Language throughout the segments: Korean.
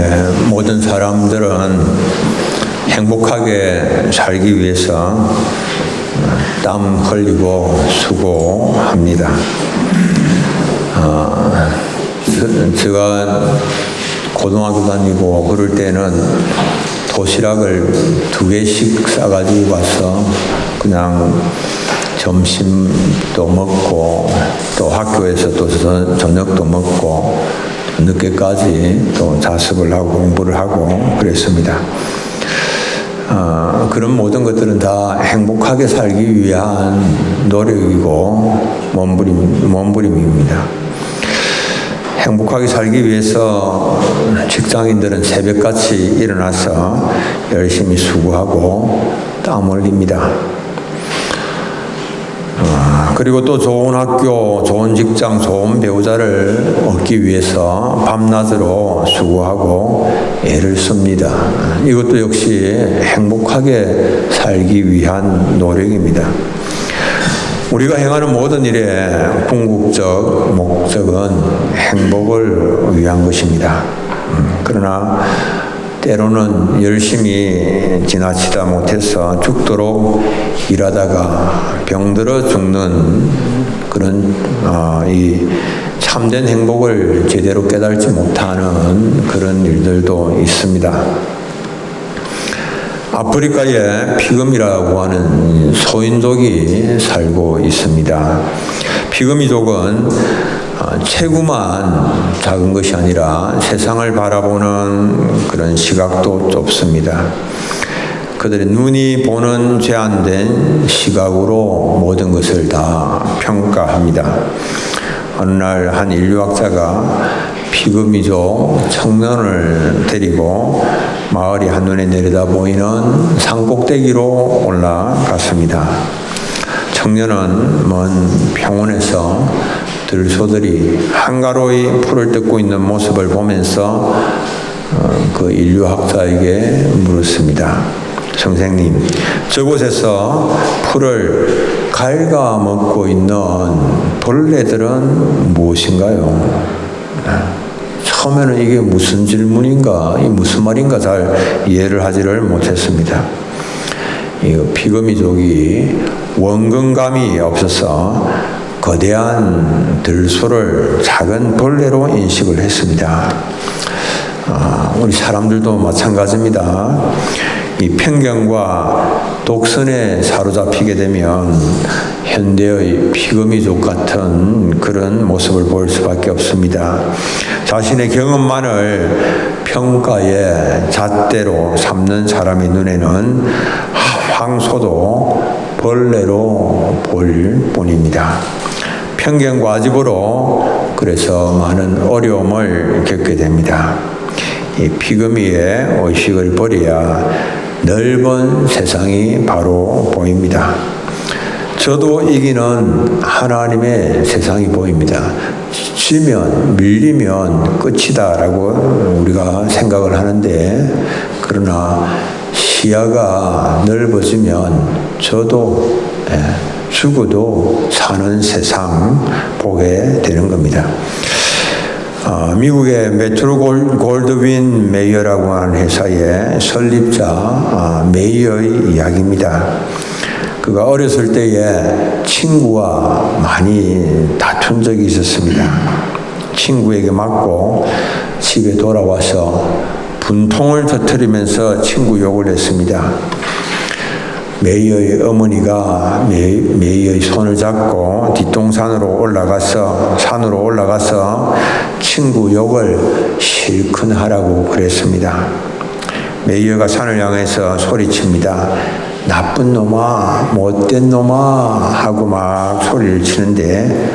예, 모든 사람들은 행복하게 살기 위해서 땀 흘리고 수고합니다. 어, 저- 제가 고등학교 다니고 그럴 때는 도시락을 두 개씩 싸가지고 와서 그냥 점심도 먹고 또 학교에서 또 저- 저녁도 먹고 늦게까지 또 자습을 하고 공부를 하고 그랬습니다. 어, 그런 모든 것들은 다 행복하게 살기 위한 노력이고 몸부림, 몸부림입니다. 행복하게 살기 위해서 직장인들은 새벽같이 일어나서 열심히 수고하고 땀 흘립니다. 아, 그리고 또 좋은 학교, 좋은 직장, 좋은 배우자를 얻기 위해서 밤낮으로 수고하고 애를 씁니다. 이것도 역시 행복하게 살기 위한 노력입니다. 우리가 행하는 모든 일의 궁극적 목적은 행복을 위한 것입니다. 음, 그러나 때로는 열심히 지나치다 못해서 죽도록 일하다가 병들어 죽는 그런 어, 이 참된 행복을 제대로 깨달지 못하는 그런 일들도 있습니다. 아프리카에 피금이라고 하는 소인족이 살고 있습니다. 피금이족은 어, 체구만 작은 것이 아니라 세상을 바라보는 그런 시각도 좁습니다. 그들의 눈이 보는 제한된 시각으로 모든 것을 다 평가합니다. 어느 날 한 인류학자가 피그미족 청년을 데리고 마을이 한눈에 내려다 보이는 산꼭대기로 올라갔습니다. 청년은 먼 평원에서 들소들이 한가로이 풀을 뜯고 있는 모습을 보면서 어, 그 인류학자에게 물었습니다. 선생님, 저곳에서 풀을 갉아먹고 있는 벌레들은 무엇인가요? 처음에는 이게 무슨 질문인가, 이 무슨 말인가 잘 이해를 하지를 못했습니다. 이 피그미족이 원근감이 없어서 거대한 들소를 작은 벌레로 인식을 했습니다. 아, 우리 사람들도 마찬가지입니다. 이 편견과 독선에 사로잡히게 되면 현대의 피그미족 같은 그런 모습을 볼 수밖에 없습니다. 자신의 경험만을 평가의 잣대로 삼는 사람의 눈에는 황소도 벌레로 보일 뿐입니다. 편견과 아집으로 그래서 많은 어려움을 겪게 됩니다. 이 피그미의 의식을 버려야 넓은 세상이 바로 보입니다. 저도 이기는 하나님의 세상이 보입니다. 지면, 밀리면 끝이다라고 우리가 생각을 하는데, 그러나 시야가 넓어지면 저도 예, 죽어도 사는 세상 보게 되는 겁니다. 어, 미국의 메트로 골- 골드윈 메이어라고 하는 회사의 설립자 어, 메이어의 이야기입니다. 그가 어렸을 때에 친구와 많이 다툰 적이 있었습니다. 친구에게 맞고 집에 돌아와서 분통을 터뜨리면서 친구 욕을 했습니다. 메이어의 어머니가 메이, 메이어의 손을 잡고 뒷동산으로 올라가서 산으로 올라가서 친구 욕을 실컷 하라고 그랬습니다. 메이어가 산을 향해서 소리칩니다. 나쁜 놈아, 못된 놈아 하고 막 소리를 치는데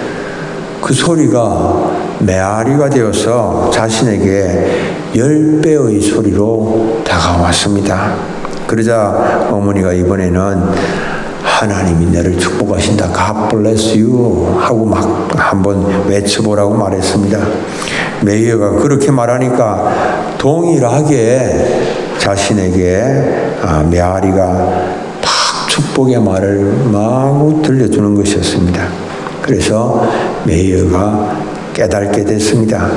그 소리가 메아리가 되어서 자신에게 열 배의 소리로 다가왔습니다. 그러자 어머니가 이번에는 하나님이 너를 축복하신다. God bless you. 하고 막 한번 외쳐보라고 말했습니다. 메이어가 그렇게 말하니까 동일하게 자신에게 아, 메아리가 막 축복의 말을 마구 들려주는 것이었습니다. 그래서 메이어가 깨닫게 됐습니다.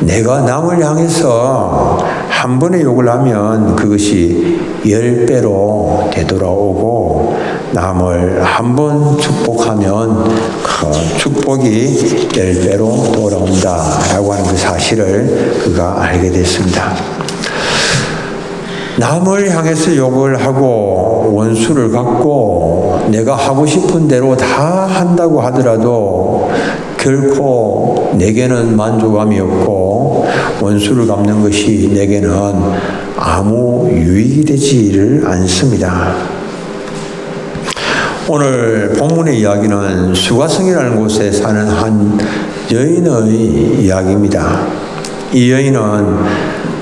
내가 남을 향해서 한 번의 욕을 하면 그것이 열 배로 되돌아오고 남을 한 번 축복하면 그 축복이 열 배로 돌아온다라고 하는 그 사실을 그가 알게 됐습니다. 남을 향해서 욕을 하고 원수를 갖고 내가 하고 싶은 대로 다 한다고 하더라도 결코 내게는 만족감이 없고 원수를 갚는 것이 내게는 아무 유익이 되지를 않습니다. 오늘 본문의 이야기는 수가성이라는 곳에 사는 한 여인의 이야기입니다. 이 여인은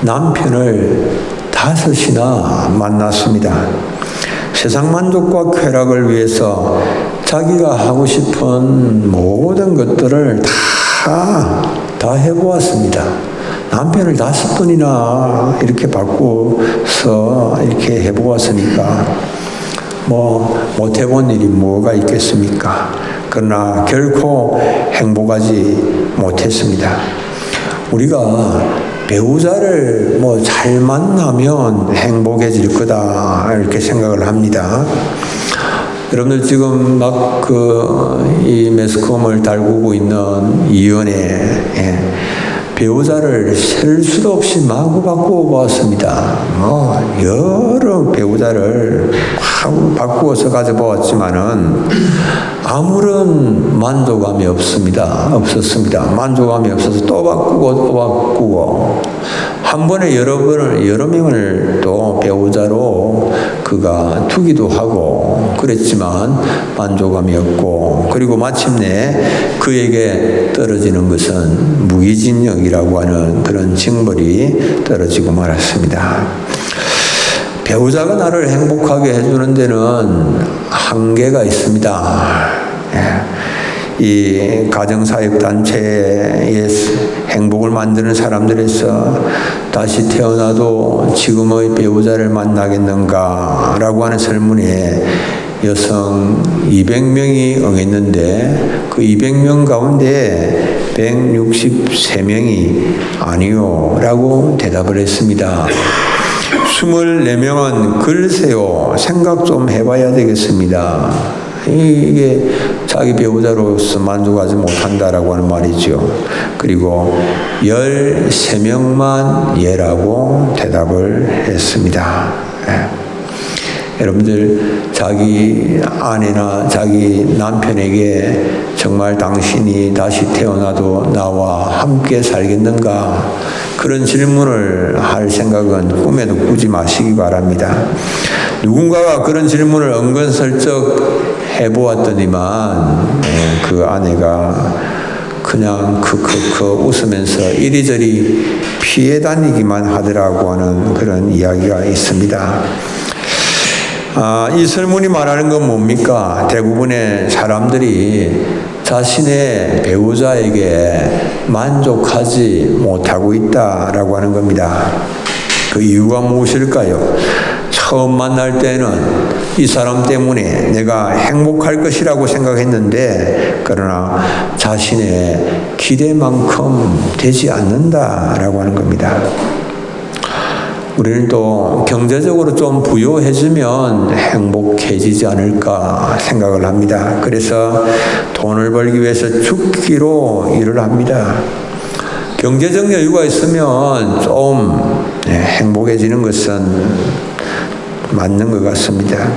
남편을 다섯이나 만났습니다. 세상 만족과 쾌락을 위해서 자기가 하고 싶은 모든 것들을 다, 다 해보았습니다. 남편을 다섯 번이나 이렇게 바꾸서 이렇게 해보았으니까 뭐 못 해본 일이 뭐가 있겠습니까? 그러나 결코 행복하지 못했습니다. 우리가 배우자를 뭐 잘 만나면 행복해질 거다 이렇게 생각을 합니다. 여러분들 지금 막 그 이 매스컴을 달구고 있는 이연에 예. 배우자를 셀 수도 없이 마구 바꾸어 보았습니다. 뭐 여러 배우자를 바꾸어서 가져보았지만은 아무런 만족감이 없습니다. 없었습니다. 만족감이 없어서 또 바꾸고 또 바꾸고 한 번에 여러 번을 여러 명을 또 배우자로 그가 두기도 하고 그랬지만 만족감이 없고 그리고 마침내 그에게 떨어지는 것은 무기징역이라고 하는 그런 징벌이 떨어지고 말았습니다. 배우자가 나를 행복하게 해주는 데는 한계가 있습니다. 예. 이 가정사역단체의 행복을 만드는 사람들에서 다시 태어나도 지금의 배우자를 만나겠는가 라고 하는 설문에 여성 200명이 응했는데 그 200명 가운데 163명이 아니요 라고 대답을 했습니다. 24명은 글쎄요 생각 좀 해봐야 되겠습니다. 이게 자기 배우자로서 만족하지 못한다라고 하는 말이죠. 그리고 13명만 예라고 대답을 했습니다. 예. 여러분들 자기 아내나 자기 남편에게 정말 당신이 다시 태어나도 나와 함께 살겠는가 그런 질문을 할 생각은 꿈에도 꾸지 마시기 바랍니다. 누군가가 그런 질문을 은근슬쩍 해보았더니만 예, 그 아내가 그냥 크크크 웃으면서 이리저리 피해 다니기만 하더라고 하는 그런 이야기가 있습니다. 아, 이 설문이 말하는 건 뭡니까? 대부분의 사람들이 자신의 배우자에게 만족하지 못하고 있다라고 하는 겁니다. 그 이유가 무엇일까요? 처음 만날 때는 이 사람 때문에 내가 행복할 것이라고 생각했는데 그러나 자신의 기대만큼 되지 않는다라고 하는 겁니다. 우리는 또 경제적으로 좀 부유해지면 행복해지지 않을까 생각을 합니다. 그래서 돈을 벌기 위해서 죽기로 일을 합니다. 경제적 여유가 있으면 좀 네, 행복해지는 것은 맞는 것 같습니다.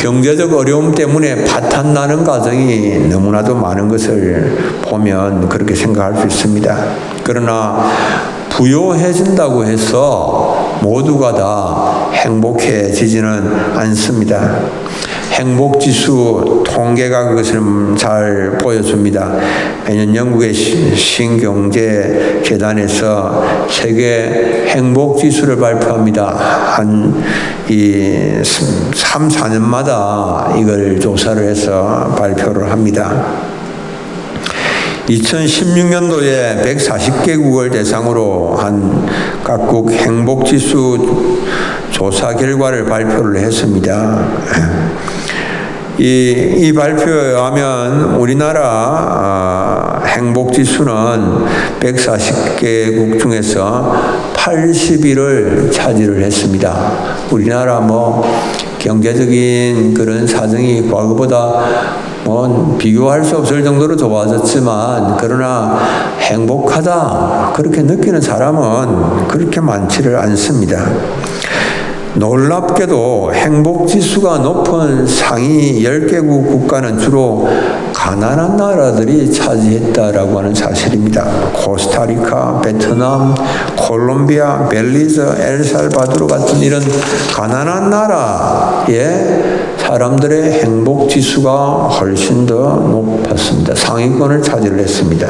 경제적 어려움 때문에 파탄 나는 가정이 너무나도 많은 것을 보면 그렇게 생각할 수 있습니다. 그러나 부요해진다고 해서 모두가 다 행복해지지는 않습니다. 행복지수 통계가 그것을 잘 보여줍니다. 매년 영국의 신경제 재단에서 세계 행복지수를 발표합니다. 한 이 3, 4년마다 이걸 조사를 해서 발표를 합니다. 2016년도에 140개국을 대상으로 한 각국 행복지수 조사 결과를 발표를 했습니다. 이, 이 발표에 의하면 우리나라 아, 행복 지수는 140개국 중에서 80위를 차지를 했습니다. 우리나라 뭐 경제적인 그런 사정이 과거보다 뭐 비교할 수 없을 정도로 좋아졌지만 그러나 행복하다 그렇게 느끼는 사람은 그렇게 많지를 않습니다. 놀랍게도 행복 지수가 높은 상위 10개국 국가는 주로 가난한 나라들이 차지했다라고 하는 사실입니다. 코스타리카, 베트남, 콜롬비아, 벨리즈, 엘살바도르 같은 이런 가난한 나라의 사람들의 행복 지수가 훨씬 더 높았습니다. 상위권을 차지를 했습니다.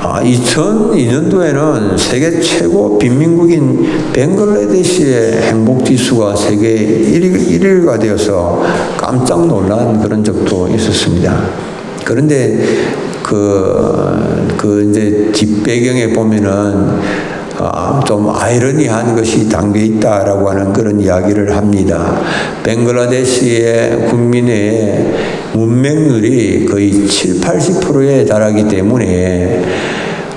아, 2002년도에는 세계 최고 빈민국인 벵글라데시의 행복 지수가 세계 1위, 1위가 되어서 깜짝 놀란 그런 적도 있었습니다. 그런데 그, 그 이제 뒷배경에 보면은 아, 좀 아이러니한 것이 담겨 있다라고 하는 그런 이야기를 합니다. 벵글라데시의 국민의 문맹률이 거의 7, 80%에 달하기 때문에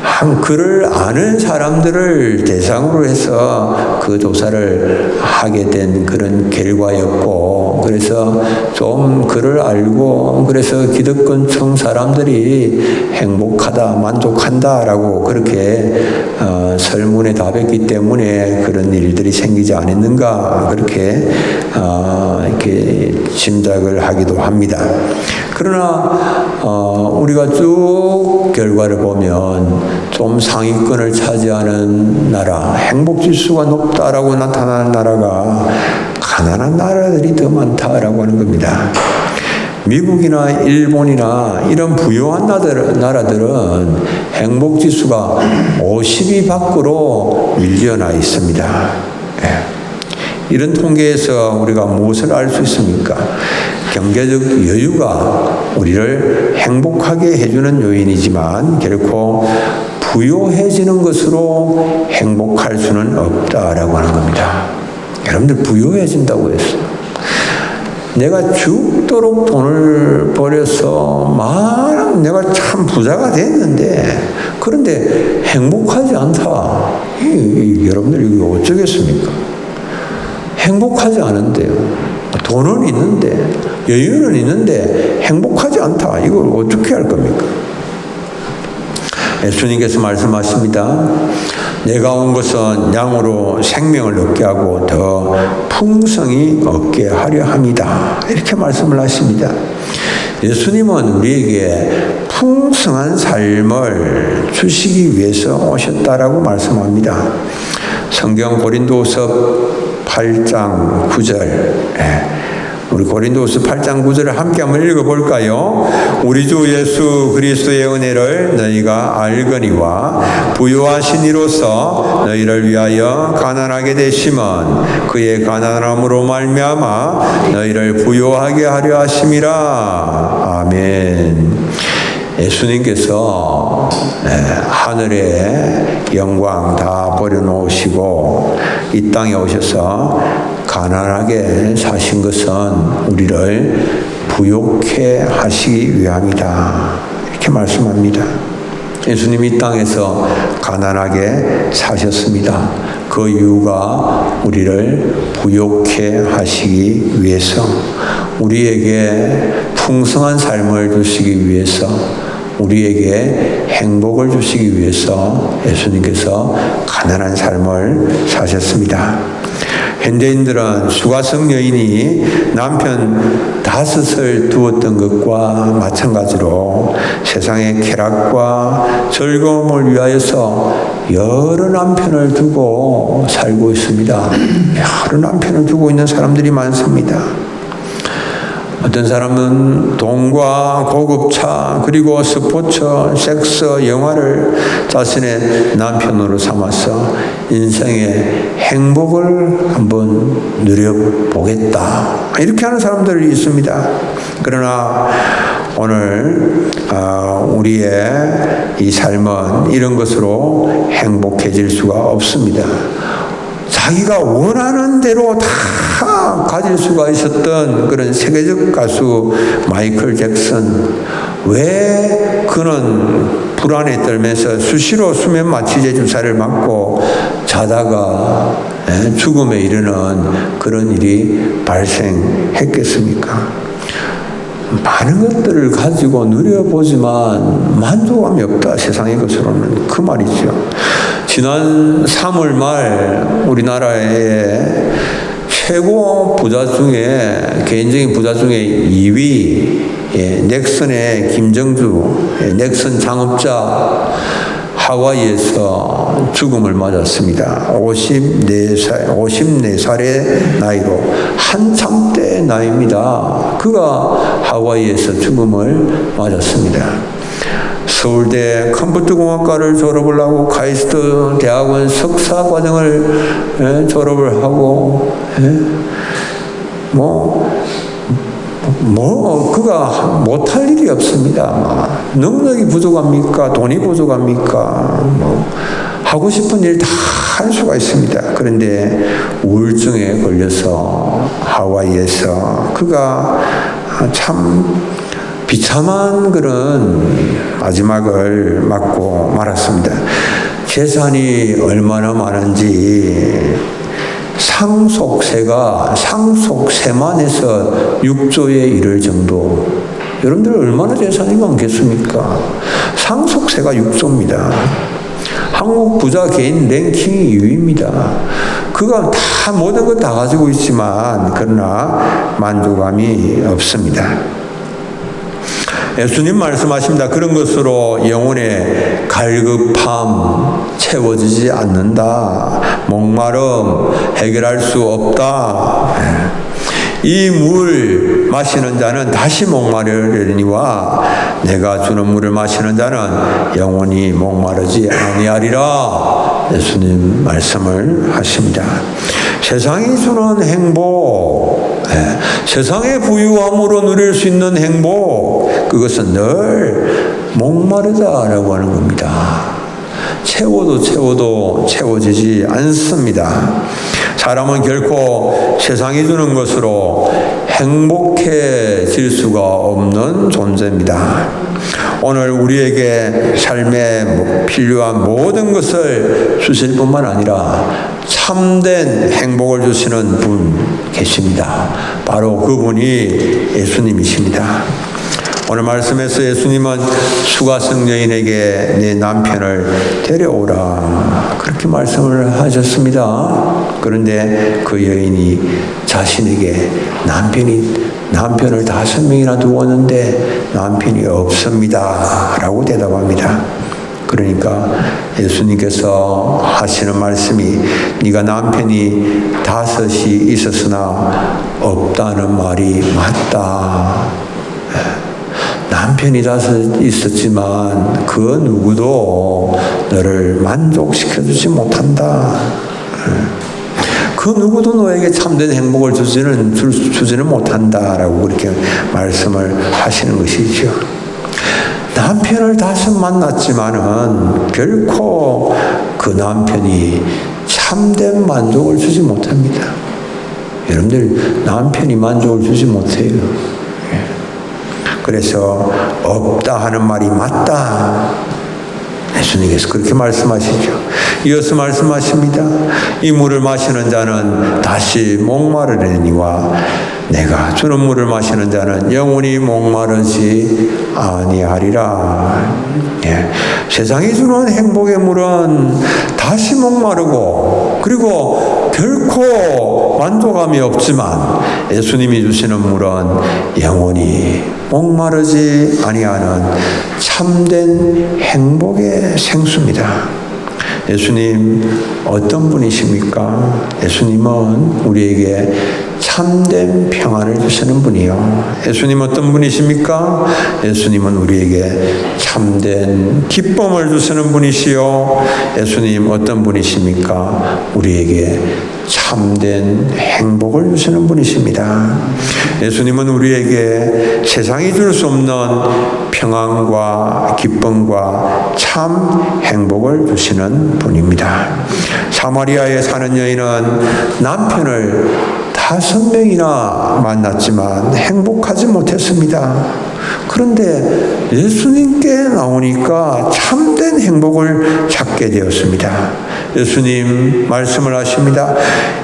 한 글을 아는 사람들을 대상으로 해서 그 조사를 하게 된 그런 결과였고 그래서 좀 글을 알고 그래서 기득권층 사람들이 행복하다 만족한다라고 그렇게 어, 설문에 답했기 때문에 그런 일들이 생기지 않았는가 그렇게 어, 이렇게 짐작을 하기도 합니다. 그러나 어, 우리가 쭉 결과를 보면 좀 상위권을 차지하는 나라, 행복 지수가 높다라고 나타나는 나라가 가난한 나라들이 더 많 다라고 하는 겁니다. 미국이나 일본이나 이런 부유한 나라들은 행복 지수가 50위 밖으로 밀려나 있습니다. 예. 이런 통계에서 우리가 무엇을 알 수 있습니까? 경제적 여유가 우리를 행복하게 해주는 요인이지만 결코 부요해지는 것으로 행복할 수는 없다라고 하는 겁니다. 여러분들 부요해진다고 했어요. 내가 죽도록 돈을 벌여서 많은 내가 참 부자가 됐는데 그런데 행복하지 않다. 이, 이, 여러분들 이거 어쩌겠습니까? 행복하지 않은데요. 돈은 있는데 여유는 있는데 행복하지 않다. 이걸 어떻게 할 겁니까? 예수님께서 말씀하십니다. 내가 온 것은 양으로 생명을 얻게 하고 더 풍성히 얻게 하려 합니다. 이렇게 말씀을 하십니다. 예수님은 우리에게 풍성한 삶을 주시기 위해서 오셨다라고 말씀합니다. 성경 고린도서 8장 9절. 우리 고린도서 8장 9절을 함께 한번 읽어볼까요? 우리 주 예수 그리스도의 은혜를 너희가 알거니와 부유하신 이로서 너희를 위하여 가난하게 되심은 그의 가난함으로 말미암아 너희를 부유하게 하려 하심이라. 아멘. 예수님께서 하늘의 영광 다 버려놓으시고 이 땅에 오셔서 가난하게 사신 것은 우리를 부욕해 하시기 위함이다. 이렇게 말씀합니다. 예수님이 이 땅에서 가난하게 사셨습니다. 그 이유가 우리를 부욕해 하시기 위해서, 우리에게 풍성한 삶을 주시기 위해서, 우리에게 행복을 주시기 위해서 예수님께서 가난한 삶을 사셨습니다. 현대인들은 수가성 여인이 남편 다섯을 두었던 것과 마찬가지로 세상의 쾌락과 즐거움을 위하여서 여러 남편을 두고 살고 있습니다. 여러 남편을 두고 있는 사람들이 많습니다. 어떤 사람은 돈과 고급차 그리고 스포츠, 섹스, 영화를 자신의 남편으로 삼아서 인생의 행복을 한번 누려보겠다. 이렇게 하는 사람들이 있습니다. 그러나 오늘 어, 우리의 이 삶은 이런 것으로 행복해질 수가 없습니다. 자기가 원하는 대로 다 가질 수가 있었던 그런 세계적 가수 마이클 잭슨. 왜 그는 불안에 떨면서 수시로 수면 마취제 주사를 맞고 자다가 예, 죽음에 이르는 그런 일이 발생했겠습니까? 많은 것들을 가지고 누려보지만 만족감이 없다 세상의 것으로는 그 말이죠. 지난 3월 말 우리나라의 최고 부자 중에 개인적인 부자 중에 2위 예, 넥슨의 김정주 예, 넥슨 창업자 하와이에서 죽음을 맞았습니다. 54살, 54살의 나이로 한참 때 나이입니다. 그가 하와이에서 죽음을 맞았습니다. 서울대 컴퓨터공학과를 졸업을 하고 카이스트 대학원 석사 과정을 예, 졸업을 하고 예, 뭐, 뭐 그가 못할 일이 없습니다. 능력이 부족합니까? 돈이 부족합니까? 뭐 하고 싶은 일 다 할 수가 있습니다. 그런데 우울증에 걸려서 하와이에서 그가 참 비참한 그런 마지막을 맞고 말았습니다. 재산이 얼마나 많은지 상속세가 상속세만 해서 6조에 이를 정도. 여러분들 얼마나 재산이 많겠습니까? 상속세가 6조입니다. 한국 부자 개인 랭킹이 2위입니다. 그가 다 모든 것 다 가지고 있지만 그러나 만족감이 없습니다. 예수님 말씀하십니다. 그런 것으로 영혼의 갈급함 채워지지 않는다. 목마름 해결할 수 없다. 이 물 마시는 자는 다시 목마르려니와 내가 주는 물을 마시는 자는 영원히 목마르지 아니하리라. 예수님 말씀을 하십니다. 세상이 주는 행복, 예, 세상의 부유함으로 누릴 수 있는 행복, 그것은 늘 목마르다라고 하는 겁니다. 채워도 채워도 채워지지 않습니다. 사람은 결코 세상이 주는 것으로 행복해질 수가 없는 존재입니다. 오늘 우리에게 삶에 필요한 모든 것을 주실 뿐만 아니라 참된 행복을 주시는 분 계십니다. 바로 그분이 예수님이십니다. 오늘 말씀에서 예수님은 수가성 여인에게 내 남편을 데려오라 그렇게 말씀을 하셨습니다. 그런데 그 여인이 자신에게 남편이 남편을 다섯 명이나 두었는데 남편이 없습니다. 라고 대답합니다. 그러니까 예수님께서 하시는 말씀이 네가 남편이 다섯이 있었으나 없다는 말이 맞다. 남편이 다섯 있었지만 그 누구도 너를 만족시켜 주지 못한다. 그 누구도 너에게 참된 행복을 주지는 주지는 못한다라고 그렇게 말씀을 하시는 것이죠. 남편을 다시 만났지만은 결코 그 남편이 참된 만족을 주지 못합니다. 여러분들 남편이 만족을 주지 못해요. 예. 그래서 없다 하는 말이 맞다. 예수님께서 그렇게 말씀하시죠. 이어서 말씀하십니다. 이 물을 마시는 자는 다시 목마르려니와 내가 주는 물을 마시는 자는 영원히 목마르지 아니하리라. 예. 세상이 주는 행복의 물은 다시 목마르고 그리고 결코 만족감이 없지만 예수님이 주시는 물은 영원히 목마르지 아니하는 참된 행복의 생수입니다. 예수님 어떤 분이십니까? 예수님은 우리에게 참된 평안을 주시는 분이요. 예수님 어떤 분이십니까? 예수님은 우리에게 참된 기쁨을 주시는 분이시요. 예수님 어떤 분이십니까? 우리에게 참된 행복을 주시는 분이십니다. 예수님은 우리에게 세상이 줄 수 없는 평안과 기쁨과 참 행복을 주시는 분입니다. 사마리아에 사는 여인은 남편을 다섯 명이나 만났지만 행복하지 못했습니다. 그런데 예수님께 나오니까 참된 행복을 찾게 되었습니다. 예수님 말씀을 하십니다.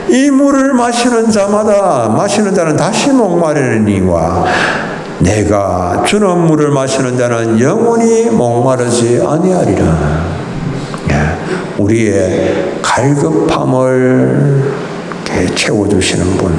이 물을 마시는 자마다 마시는 자는 다시 목마르니와 내가 주는 물을 마시는 자는 영원히 목마르지 아니하리라. 예, 우리의 갈급함을 채워주시는 분,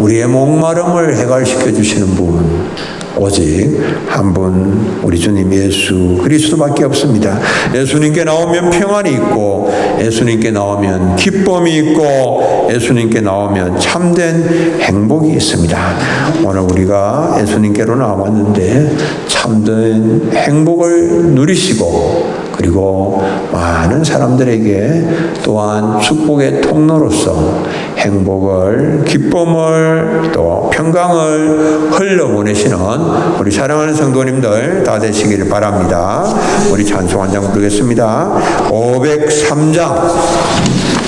우리의 목마름을 해갈시켜 주시는 분, 오직 한 분 우리 주님 예수 그리스도밖에 없습니다. 예수님께 나오면 평안이 있고 예수님께 나오면 기쁨이 있고 예수님께 나오면 참된 행복이 있습니다. 오늘 우리가 예수님께로 나왔는데 참된 행복을 누리시고 그리고 많은 사람들에게 또한 축복의 통로로서 행복을, 기쁨을, 또 평강을 흘려보내시는 우리 사랑하는 성도님들 다 되시기를 바랍니다. 우리 찬송 한 장 부르겠습니다. 503장.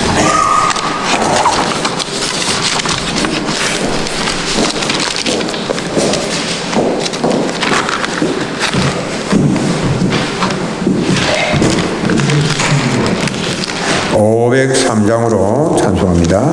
(503장으로) 찬송합니다.